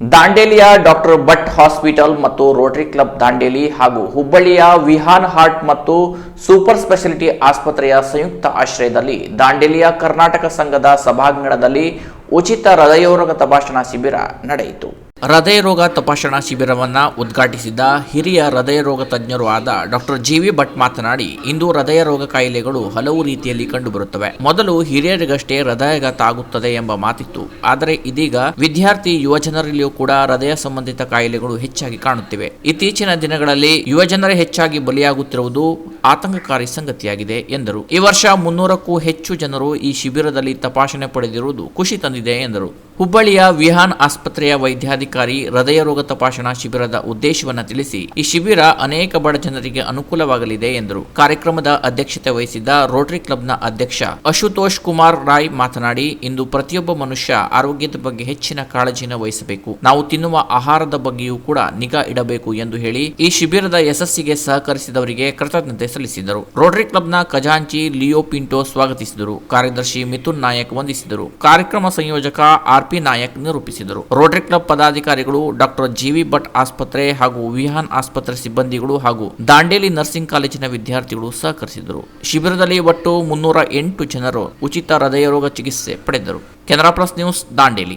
ದಾಂಡೇಲಿಯ doctor Bhat hospital ಮತ್ತು Rotary club Dandeli ಹಾಗೂ ಹುಬ್ಬಳ್ಳಿಯ ವಿಹಾನ್ ಹಾರ್ಟ್ ಮತ್ತು ಸೂಪರ್ ಸ್ಪೆಷಾಲಿಟಿ ಆಸ್ಪತ್ರೆಯ ಸಂಯುಕ್ತ ಆಶ್ರಯದಲ್ಲಿ ದಾಂಡೇಲಿಯ ಕರ್ನಾಟಕ ಸಂಘದ ಸಭಾಂಗಣದಲ್ಲಿ ಉಚಿತ ಹೃದಯೋರೋಗ ತಪಾಸಣಾ ಶಿಬಿರ ನಡೆಯಿತು. ಹೃದಯ ರೋಗ ತಪಾಸಣಾ ಶಿಬಿರವನ್ನು ಉದ್ಘಾಟಿಸಿದ ಹಿರಿಯ ಹೃದಯ ರೋಗ ತಜ್ಞರು ಆದ ಡಾಕ್ಟರ್ ಜಿ ವಿ ಭಟ್ ಮಾತನಾಡಿ, ಇಂದು ಹೃದಯ ರೋಗ ಕಾಯಿಲೆಗಳು ಹಲವು ರೀತಿಯಲ್ಲಿ ಕಂಡುಬರುತ್ತವೆ. ಮೊದಲು ಹಿರಿಯರಿಗಷ್ಟೇ ಹೃದಯಘಾತ ಆಗುತ್ತದೆ ಎಂಬ ಮಾತಿತ್ತು. ಆದರೆ ಇದೀಗ ವಿದ್ಯಾರ್ಥಿ, ಯುವಜನರಲ್ಲಿಯೂ ಕೂಡ ಹೃದಯ ಸಂಬಂಧಿತ ಕಾಯಿಲೆಗಳು ಹೆಚ್ಚಾಗಿ ಕಾಣುತ್ತಿವೆ. ಇತ್ತೀಚಿನ ದಿನಗಳಲ್ಲಿ ಯುವಜನರೇ ಹೆಚ್ಚಾಗಿ ಬಲಿಯಾಗುತ್ತಿರುವುದು ಆತಂಕಕಾರಿ ಸಂಗತಿಯಾಗಿದೆ ಎಂದರು. ಈ ವರ್ಷ ಮುನ್ನೂರಕ್ಕೂ ಹೆಚ್ಚು ಜನರು ಈ ಶಿಬಿರದಲ್ಲಿ ತಪಾಸಣೆ ಪಡೆದಿರುವುದು ಖುಷಿ ತಂದಿದೆ ಎಂದರು. ಹುಬ್ಬಳ್ಳಿಯ ವಿಹಾನ್ ಆಸ್ಪತ್ರೆಯ ವೈದ್ಯಾಧಿಕಾರಿ ಹೃದಯ ರೋಗ ತಪಾಸಣಾ ಶಿಬಿರದ ಉದ್ದೇಶವನ್ನು ತಿಳಿಸಿ, ಈ ಶಿಬಿರ ಅನೇಕ ಬಡ ಜನರಿಗೆ ಅನುಕೂಲವಾಗಲಿದೆ ಎಂದರು. ಕಾರ್ಯಕ್ರಮದ ಅಧ್ಯಕ್ಷತೆ ವಹಿಸಿದ್ದ ರೋಟರಿ ಕ್ಲಬ್ನ ಅಧ್ಯಕ್ಷ ಅಶುತೋಷ್ ಕುಮಾರ್ ರಾಯ್ ಮಾತನಾಡಿ, ಇಂದು ಪ್ರತಿಯೊಬ್ಬ ಮನುಷ್ಯ ಆರೋಗ್ಯದ ಬಗ್ಗೆ ಹೆಚ್ಚಿನ ಕಾಳಜಿನ ವಹಿಸಬೇಕು. ನಾವು ತಿನ್ನುವ ಆಹಾರದ ಬಗ್ಗೆಯೂ ಕೂಡ ನಿಗಾ ಇಡಬೇಕು ಎಂದು ಹೇಳಿ, ಈ ಶಿಬಿರದ ಯಶಸ್ಸಿಗೆ ಸಹಕರಿಸಿದವರಿಗೆ ಕೃತಜ್ಞತೆ ಸಲ್ಲಿಸಿದರು ರೋಟರಿ ಕ್ಲಬ್ನ ಖಜಾಂಚಿ ಲಿಯೋ ಪಿಂಟೋ ಸ್ವಾಗತಿಸಿದರು. ಕಾರ್ಯದರ್ಶಿ ಮಿಥುನ್ ನಾಯಕ್ ವಂದಿಸಿದರು. ಕಾರ್ಯಕ್ರಮ ಸಂಯೋಜಕ ಆರ್ ಪಿ ನಾಯಕ್ ನಿರೂಪಿಸಿದರು. ರೋಟರಿ ಕ್ಲಬ್ ಪದಾಧಿಕಾರಿಗಳು ಡಾಕ್ಟರ್ ಜಿವಿ ಭಟ್ ಆಸ್ಪತ್ರೆ ಹಾಗೂ ವಿಹಾನ್ ಆಸ್ಪತ್ರೆ ಸಿಬ್ಬಂದಿಗಳು ಹಾಗೂ ದಾಂಡೇಲಿ ನರ್ಸಿಂಗ್ ಕಾಲೇಜಿನ ವಿದ್ಯಾರ್ಥಿಗಳು ಸಹಕರಿಸಿದರು. ಶಿಬಿರದಲ್ಲಿ ಒಟ್ಟು ಮುನ್ನೂರ ಎಂಟು ಜನರು ಉಚಿತ ಹೃದಯ ರೋಗ ಚಿಕಿತ್ಸೆ ಪಡೆದರು. Canara plus news, Dandeli.